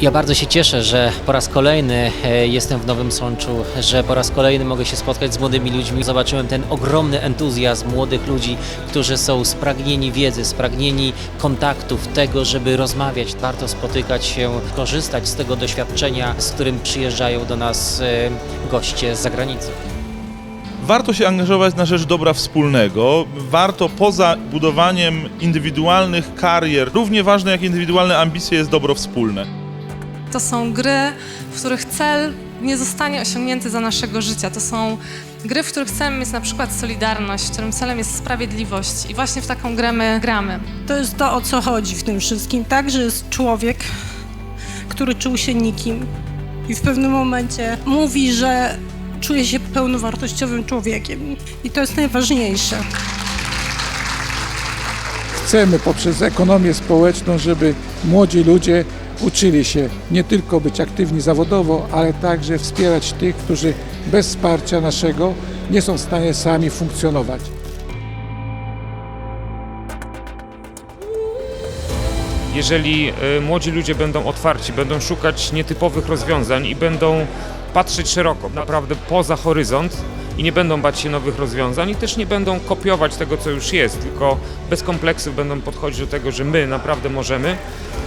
Ja bardzo się cieszę, że po raz kolejny e, jestem w Nowym Sączu, że po raz kolejny mogę się spotkać z młodymi ludźmi. Zobaczyłem ten ogromny entuzjazm młodych ludzi, którzy są spragnieni wiedzy, spragnieni kontaktów, tego, żeby rozmawiać. Warto spotykać się, korzystać z tego doświadczenia, z którym przyjeżdżają do nas e, goście z zagranicy. Warto się angażować na rzecz dobra wspólnego. Warto poza budowaniem indywidualnych karier, równie ważne jak indywidualne ambicje jest dobro wspólne. To są gry, w których cel nie zostanie osiągnięty za naszego życia. To są gry, w których celem jest na przykład solidarność, w którym celem jest sprawiedliwość. I właśnie w taką grę my gramy. To jest to, o co chodzi w tym wszystkim, tak? Że jest człowiek, który czuł się nikim i w pewnym momencie mówi, że czuje się pełnowartościowym człowiekiem. I to jest najważniejsze. Chcemy poprzez ekonomię społeczną, żeby młodzi ludzie uczyli się nie tylko być aktywni zawodowo, ale także wspierać tych, którzy bez wsparcia naszego nie są w stanie sami funkcjonować. jeżeli y, młodzi ludzie będą otwarci, będą szukać nietypowych rozwiązań i będą patrzeć szeroko, naprawdę poza horyzont i nie będą bać się nowych rozwiązań i też nie będą kopiować tego, co już jest, tylko bez kompleksów będą podchodzić do tego, że my naprawdę możemy,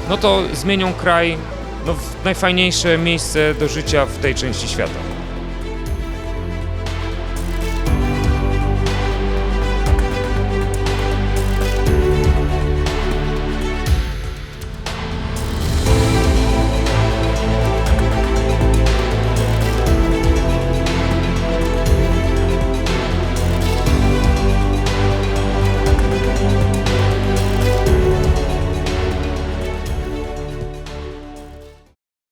no to zmienią kraj no, w najfajniejsze miejsce do życia w tej części świata.